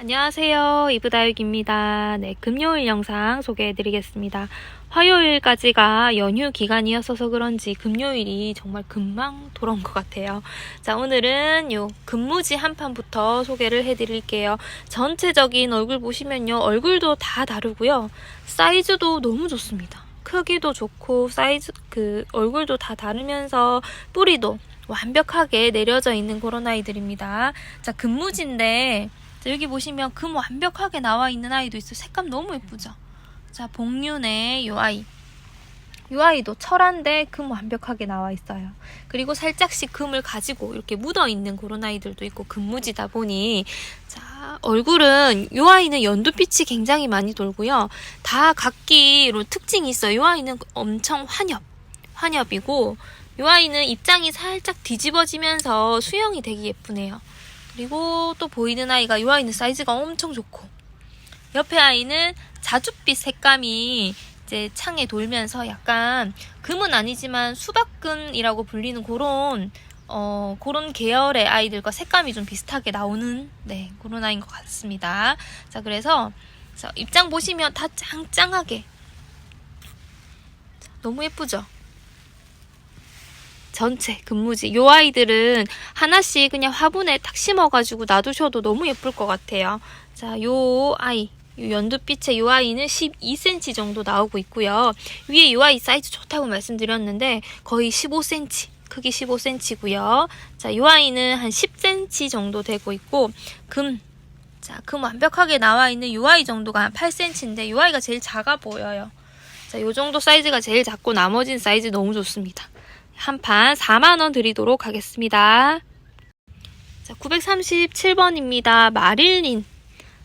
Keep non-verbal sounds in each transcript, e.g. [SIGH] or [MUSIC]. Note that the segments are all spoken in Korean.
안녕하세요. 이브다육입니다. 네, 금요일 영상 소개해드리겠습니다. 화요일까지가 연휴 기간이었어서 그런지 금요일이 정말 금방 돌아온 것 같아요. 자, 오늘은 요 근무지 한 판부터 소개를 해드릴게요. 전체적인 얼굴 보시면요. 얼굴도 다 다르고요. 사이즈도 너무 좋습니다. 크기도 좋고, 사이즈, 그, 얼굴도 다 다르면서 뿌리도 완벽하게 내려져 있는 그런 아이들입니다. 자, 근무지인데, 자, 여기 보시면 금 완벽하게 나와 있는 아이도 있어요. 색감 너무 예쁘죠? 자, 복륜의 요 아이. 요 아이도 철한데 금 완벽하게 나와 있어요. 그리고 살짝씩 금을 가지고 이렇게 묻어 있는 그런 아이들도 있고 금무지다 보니 자, 얼굴은 요 아이는 연두빛이 굉장히 많이 돌고요. 다 각기로 특징이 있어요. 요 아이는 엄청 환엽. 환엽이고 요 아이는 입장이 살짝 뒤집어지면서 수영이 되게 예쁘네요. 그리고 또 보이는 아이가 이 아이는 사이즈가 엄청 좋고 옆에 아이는 자줏빛 색감이 이제 창에 돌면서 약간 금은 아니지만 수박금이라고 불리는 그런 어 그런 계열의 아이들과 색감이 좀 비슷하게 나오는 네 그런 아이인 것 같습니다. 자 그래서 자, 입장 보시면 다 짱짱하게 자, 너무 예쁘죠? 전체 근무지. 요 아이들은 하나씩 그냥 화분에 탁 심어가지고 놔두셔도 너무 예쁠 것 같아요. 자, 요 아이. 요 연두빛의 요 아이는 12cm 정도 나오고 있고요. 위에 요 아이 사이즈 좋다고 말씀드렸는데 거의 15cm. 크기 15cm고요. 자, 요 아이는 한 10cm 정도 되고 있고 금 자, 금 완벽하게 나와 있는 요 아이 정도가 한 8cm인데 요 아이가 제일 작아 보여요. 자, 요 정도 사이즈가 제일 작고 나머지는 사이즈 너무 좋습니다. 한 판 4만원 드리도록 하겠습니다. 자, 937번입니다. 마릴린.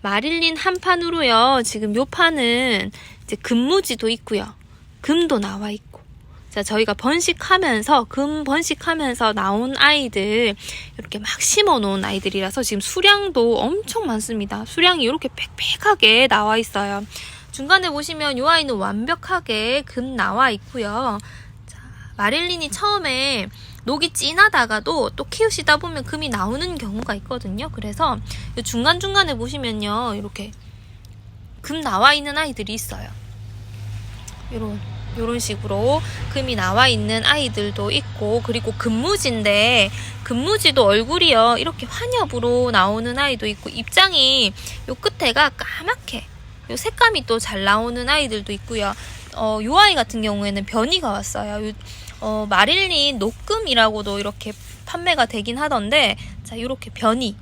마릴린 한 판으로요. 지금 요 판은 이제 금무지도 있고요. 금도 나와 있고. 자, 저희가 번식하면서, 금 번식하면서 나온 아이들, 이렇게 막 심어 놓은 아이들이라서 지금 수량도 엄청 많습니다. 수량이 이렇게 빽빽하게 나와 있어요. 중간에 보시면 요 아이는 완벽하게 금 나와 있고요. 마릴린이 처음에 녹이 진하다가도 또 키우시다 보면 금이 나오는 경우가 있거든요. 그래서 중간중간에 보시면요. 이렇게 금 나와 있는 아이들이 있어요. 요런, 요런 식으로 금이 나와 있는 아이들도 있고, 그리고 금무지인데, 금무지도 얼굴이요. 이렇게 환엽으로 나오는 아이도 있고, 입장이 요 끝에가 까맣게, 요 색감이 또 잘 나오는 아이들도 있고요. 어, 요 아이 같은 경우에는 변이가 왔어요. 요, 어, 마릴린 녹금이라고도 이렇게 판매가 되긴 하던데, 자, 이렇게 변이.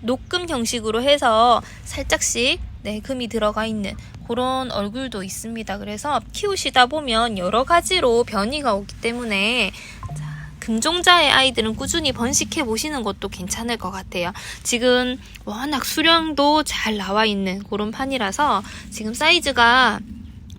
녹금 형식으로 해서 살짝씩, 네, 금이 들어가 있는 그런 얼굴도 있습니다. 그래서 키우시다 보면 여러 가지로 변이가 오기 때문에, 자, 금종자의 아이들은 꾸준히 번식해 보시는 것도 괜찮을 것 같아요. 지금 워낙 수량도 잘 나와 있는 그런 판이라서 지금 사이즈가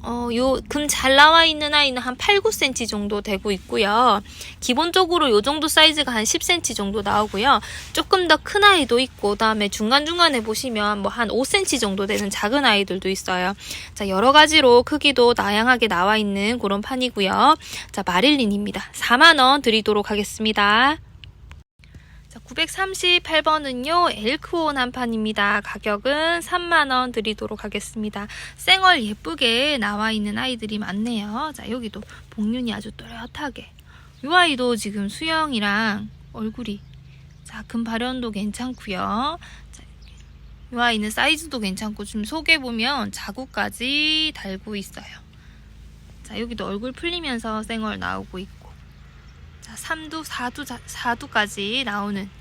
어, 요, 금 잘 나와 있는 아이는 한 8, 9cm 정도 되고 있고요. 기본적으로 요 정도 사이즈가 한 10cm 정도 나오고요. 조금 더 큰 아이도 있고, 다음에 중간중간에 보시면 뭐 한 5cm 정도 되는 작은 아이들도 있어요. 자, 여러 가지로 크기도 다양하게 나와 있는 그런 판이고요. 자, 마릴린입니다. 4만원 드리도록 하겠습니다. 자, 938번은요, 엘크온 한 판입니다. 가격은 3만원 드리도록 하겠습니다. 생얼 예쁘게 나와 있는 아이들이 많네요. 자, 여기도 복륜이 아주 또렷하게. 이 아이도 지금 수영이랑 얼굴이, 자, 금 발현도 괜찮고요 자, 이 아이는 사이즈도 괜찮고, 지금 속에 보면 자국까지 달고 있어요. 자, 여기도 얼굴 풀리면서 생얼 나오고 있고. 자, 3두, 4두, 4두까지 나오는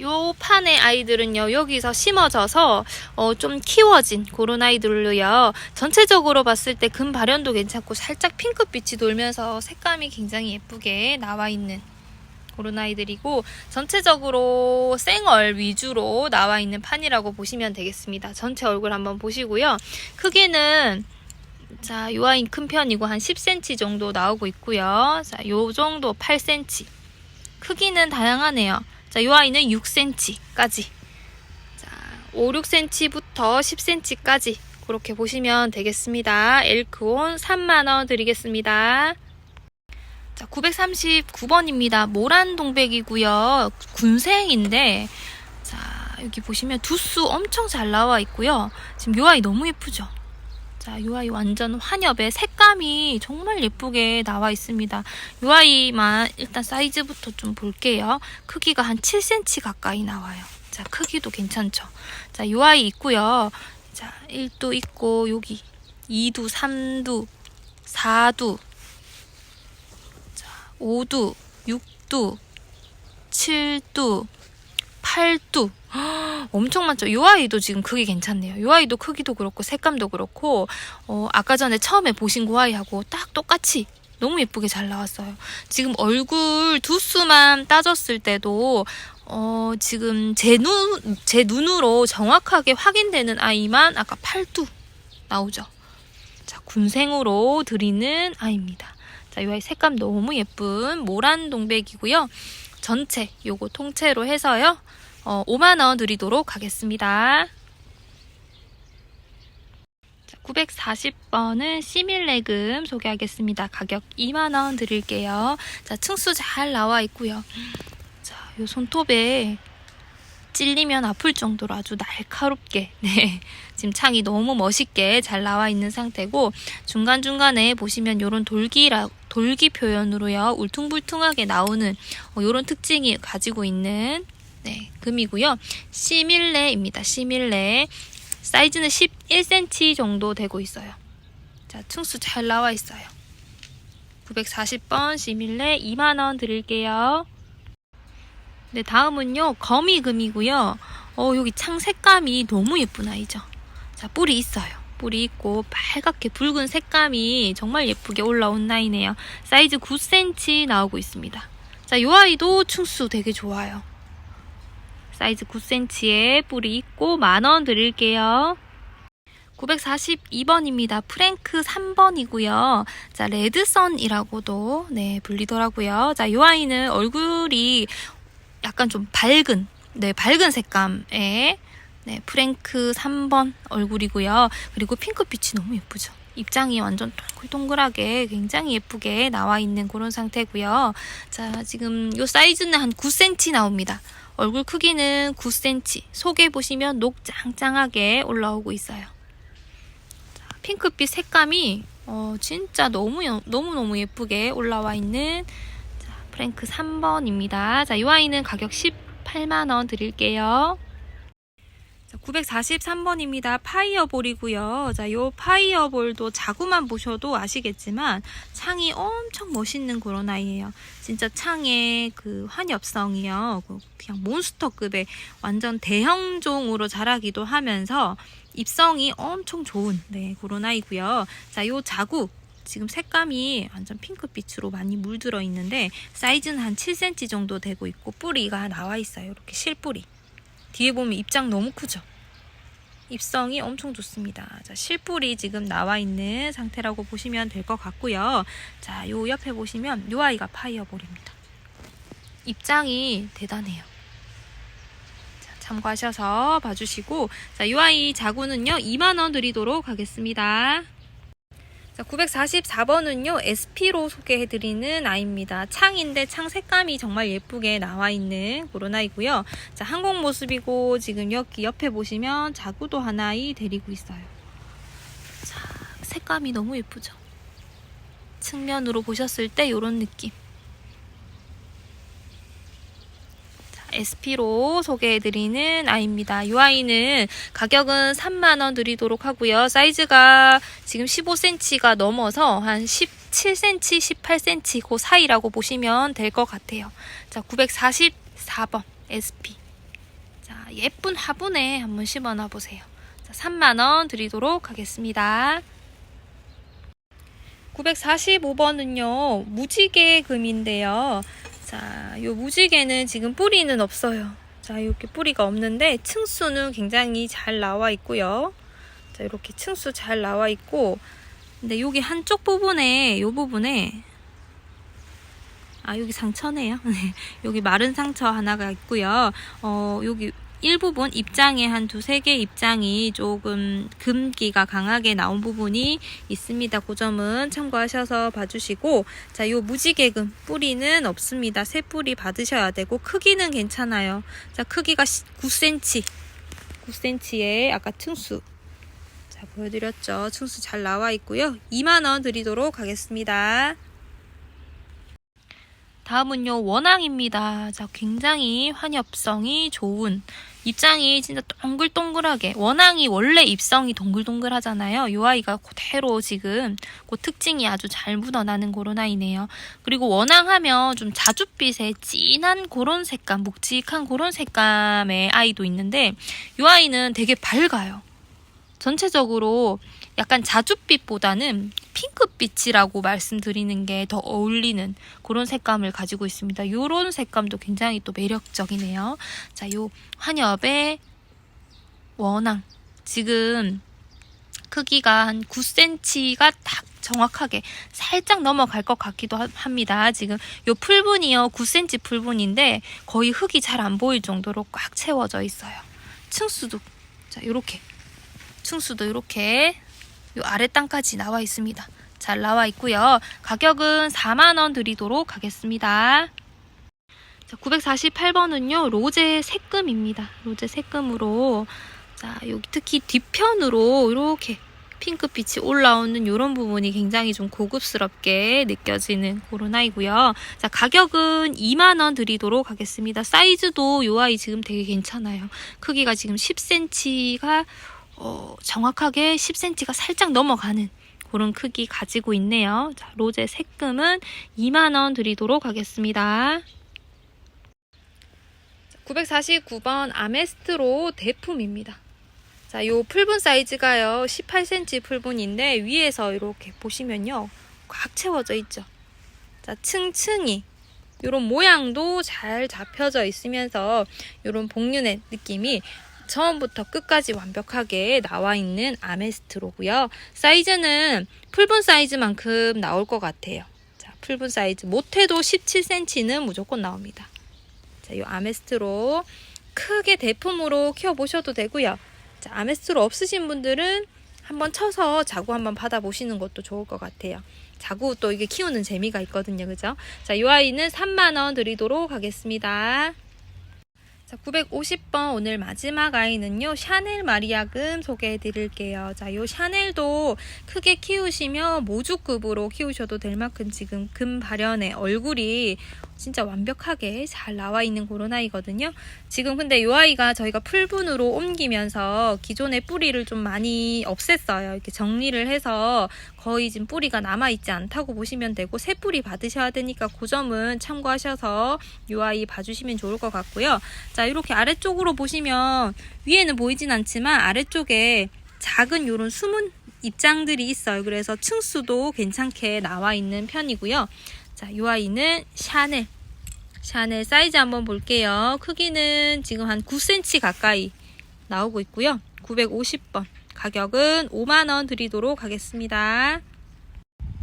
요 판의 아이들은요, 여기서 심어져서, 어, 좀 키워진 그런 아이들로요. 전체적으로 봤을 때 금 발현도 괜찮고, 살짝 핑크빛이 돌면서 색감이 굉장히 예쁘게 나와 있는 그런 아이들이고, 전체적으로 생얼 위주로 나와 있는 판이라고 보시면 되겠습니다. 전체 얼굴 한번 보시고요. 크기는 자, 요 아이 큰 편이고 한 10cm 정도 나오고 있고요. 자, 요 정도 8cm. 크기는 다양하네요. 자, 요 아이는 6cm까지. 자, 5, 6cm부터 10cm까지 그렇게 보시면 되겠습니다. 엘크온 3만원 드리겠습니다. 자, 939번입니다. 모란 동백이고요. 군생인데 자, 여기 보시면 두수 엄청 잘 나와 있고요. 지금 요 아이 너무 예쁘죠? 자, 요 아이 완전 환엽에 색 감이 정말 예쁘게 나와 있습니다. 요 아이만 일단 사이즈부터 좀 볼게요. 크기가 한 7cm 가까이 나와요. 자, 크기도 괜찮죠? 자, 요 아이 있고요. 자, 1두 있고 여기 2두, 3두, 4두, 자, 5두, 6두, 7두, 8두. 엄청 많죠. 요 아이도 지금 크기 괜찮네요. 요 아이도 크기도 그렇고 색감도 그렇고 어, 아까 전에 처음에 보신 그 아이하고 딱 똑같이 너무 예쁘게 잘 나왔어요. 지금 얼굴 두수만 따졌을 때도 어, 지금 제 눈, 제 눈으로 정확하게 확인되는 아이만 아까 8두 나오죠. 자, 군생으로 드리는 아이입니다. 자, 이 아이 색감 너무 예쁜 모란 동백이고요. 전체 요거 통째로 해서요. 어, 5만 원 드리도록 하겠습니다. 940번은 시밀레금 소개하겠습니다. 가격 2만 원 드릴게요. 자, 층수 잘 나와 있고요. 자, 요 손톱에 찔리면 아플 정도로 아주 날카롭게 [LAUGHS] 네. 지금 창이 너무 멋있게 잘 나와 있는 상태고 중간중간에 보시면 요런 돌기라 돌기 표현으로요. 울퉁불퉁하게 나오는 어, 요런 특징이 가지고 있는 네, 금이고요. 시밀레입니다. 시밀레. 사이즈는 11cm 정도 되고 있어요. 자, 층수 잘 나와 있어요. 940번 시밀레 2만원 드릴게요. 네, 다음은요. 거미금이고요. 어, 여기 창 색감이 너무 예쁜 아이죠. 자, 뿔이 있어요. 뿔이 있고 빨갛게 붉은 색감이 정말 예쁘게 올라온 아이네요. 사이즈 9cm 나오고 있습니다. 자, 이 아이도 층수 되게 좋아요. 사이즈 9cm에 뿔이 있고 만원 드릴게요. 942번입니다. 프랭크 3번이고요. 자, 레드선이라고도 네, 불리더라고요. 자, 이 아이는 얼굴이 약간 좀 밝은 네, 밝은 색감의 네, 프랭크 3번 얼굴이고요. 그리고 핑크빛이 너무 예쁘죠. 입장이 완전 동글동글하게 굉장히 예쁘게 나와 있는 그런 상태고요. 자, 지금 이 사이즈는 한 9cm 나옵니다. 얼굴 크기는 9cm. 속에 보시면 녹짱짱하게 올라오고 있어요. 자, 핑크빛 색감이 어, 진짜 너무 너무 너무 예쁘게 올라와 있는 자, 프랭크 3번입니다. 자, 이 아이는 가격 18만 원 드릴게요. 943번입니다. 파이어볼이고요. 자, 요 파이어볼도 자구만 보셔도 아시겠지만 창이 엄청 멋있는 그런 아이예요. 진짜 창의 그 환엽성이요. 그 그냥 몬스터급의 완전 대형종으로 자라기도 하면서 입성이 엄청 좋은 네, 그런 아이고요. 자, 요 자구 지금 색감이 완전 핑크빛으로 많이 물들어 있는데 사이즈는 한 7cm 정도 되고 있고 뿌리가 나와 있어요. 이렇게 실뿌리. 뒤에 보면 입장 너무 크죠? 입성이 엄청 좋습니다. 자, 실뿔이 지금 나와 있는 상태라고 보시면 될 것 같고요. 자, 요 옆에 보시면 요 아이가 파이어볼입니다. 입장이 대단해요. 자, 참고하셔서 봐주시고 자, 요 아이 자구는요 2만원 드리도록 하겠습니다. 자, 944번은요, SP로 소개해드리는 아이입니다. 창인데 창 색감이 정말 예쁘게 나와 있는 그런 아이고요. 자, 항공 모습이고, 지금 여기 옆에 보시면 자구도 하나이 데리고 있어요. 자, 색감이 너무 예쁘죠? 측면으로 보셨을 때 이런 느낌. SP로 소개해드리는 아이입니다. 이 아이는 가격은 3만원 드리도록 하고요. 사이즈가 지금 15cm가 넘어서 한 17cm, 18cm 그 사이라고 보시면 될 것 같아요. 자, 944번 SP. 자, 예쁜 화분에 한번 심어놔 보세요. 자, 3만원 드리도록 하겠습니다. 945번은요, 무지개 금인데요. 자, 요 무지개는 지금 뿌리는 없어요. 자, 이렇게 뿌리가 없는데 층수는 굉장히 잘 나와 있고요. 자, 이렇게 층수 잘 나와 있고 근데 여기 한쪽 부분에 요 부분에 아, 여기 상처네요. [LAUGHS] 여기 마른 상처 하나가 있고요. 어, 여기 일부분 입장에 한 두세 개 입장이 조금 금기가 강하게 나온 부분이 있습니다. 그 점은 참고하셔서 봐주시고 자, 요 무지개금 뿌리는 없습니다. 새 뿌리 받으셔야 되고 크기는 괜찮아요. 자, 크기가 9cm. 9cm의 아까 층수 자, 보여드렸죠. 층수 잘 나와 있고요. 2만원 드리도록 하겠습니다. 다음은요, 원앙입니다. 자, 굉장히 환엽성이 좋은 입장이 진짜 동글동글하게 원앙이 원래 입성이 동글동글하잖아요. 요 아이가 그대로 지금 그 특징이 아주 잘 묻어나는 그런 아이네요. 그리고 원앙하면 좀 자줏빛의 진한 그런 색감, 묵직한 그런 색감의 아이도 있는데 요 아이는 되게 밝아요. 전체적으로 약간 자줏빛보다는 핑크빛이라고 말씀드리는 게 더 어울리는 그런 색감을 가지고 있습니다. 요런 색감도 굉장히 또 매력적이네요. 자, 요 환엽의 원앙. 지금 크기가 한 9cm가 딱 정확하게 살짝 넘어갈 것 같기도 하- 합니다. 지금 요 풀분이요. 9cm 풀분인데 거의 흙이 잘 안 보일 정도로 꽉 채워져 있어요. 층수도 자, 요렇게 층수도 이렇게 요 아래 땅까지 나와 있습니다. 잘 나와 있고요. 가격은 4만 원 드리도록 하겠습니다. 자, 948번은요. 로제 색금입니다. 로제 색금으로 자, 여기 특히 뒤편으로 이렇게 핑크빛이 올라오는 이런 부분이 굉장히 좀 고급스럽게 느껴지는 그런 아이고요. 자, 가격은 2만 원 드리도록 하겠습니다. 사이즈도 이 아이 지금 되게 괜찮아요. 크기가 지금 10cm가 어, 정확하게 10cm가 살짝 넘어가는 그런 크기 가지고 있네요. 자, 로제 색금은 2만원 드리도록 하겠습니다. 949번 아메스트로 대품입니다. 자, 요 풀분 사이즈가요, 18cm 풀분인데, 위에서 이렇게 보시면요, 꽉 채워져 있죠. 자, 층층이. 요런 모양도 잘 잡혀져 있으면서, 요런 복륜의 느낌이 처음부터 끝까지 완벽하게 나와 있는 아메스트로고요. 사이즈는 풀분 사이즈만큼 나올 것 같아요. 자, 풀분 사이즈 못해도 17cm는 무조건 나옵니다. 자, 이 아메스트로 크게 대품으로 키워보셔도 되고요. 자, 아메스트로 없으신 분들은 한번 쳐서 자구 한번 받아보시는 것도 좋을 것 같아요. 자구 또 이게 키우는 재미가 있거든요. 그죠? 자, 이 아이는 3만원 드리도록 하겠습니다. 자, 950번 오늘 마지막 아이는요. 샤넬 마리아금 소개해 드릴게요. 자, 요 샤넬도 크게 키우시며 모주급으로 키우셔도 될 만큼 지금 금 발현의 얼굴이 진짜 완벽하게 잘 나와 있는 그런 아이거든요. 지금 근데 요 아이가 저희가 풀분으로 옮기면서 기존의 뿌리를 좀 많이 없앴어요. 이렇게 정리를 해서 거의 지금 뿌리가 남아있지 않다고 보시면 되고 새 뿌리 받으셔야 되니까 그 점은 참고하셔서 요 아이 봐주시면 좋을 것 같고요. 자 이렇게 아래쪽으로 보시면 위에는 보이진 않지만 아래쪽에 작은 요런 숨은 입장들이 있어요. 그래서 층수도 괜찮게 나와 있는 편이고요. 자, 이 아이는 샤넬. 샤넬 사이즈 한번 볼게요. 크기는 지금 한 9cm 가까이 나오고 있고요. 950번. 가격은 5만원 드리도록 하겠습니다.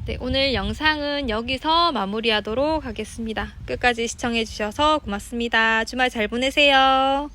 네, 오늘 영상은 여기서 마무리하도록 하겠습니다. 끝까지 시청해주셔서 고맙습니다. 주말 잘 보내세요.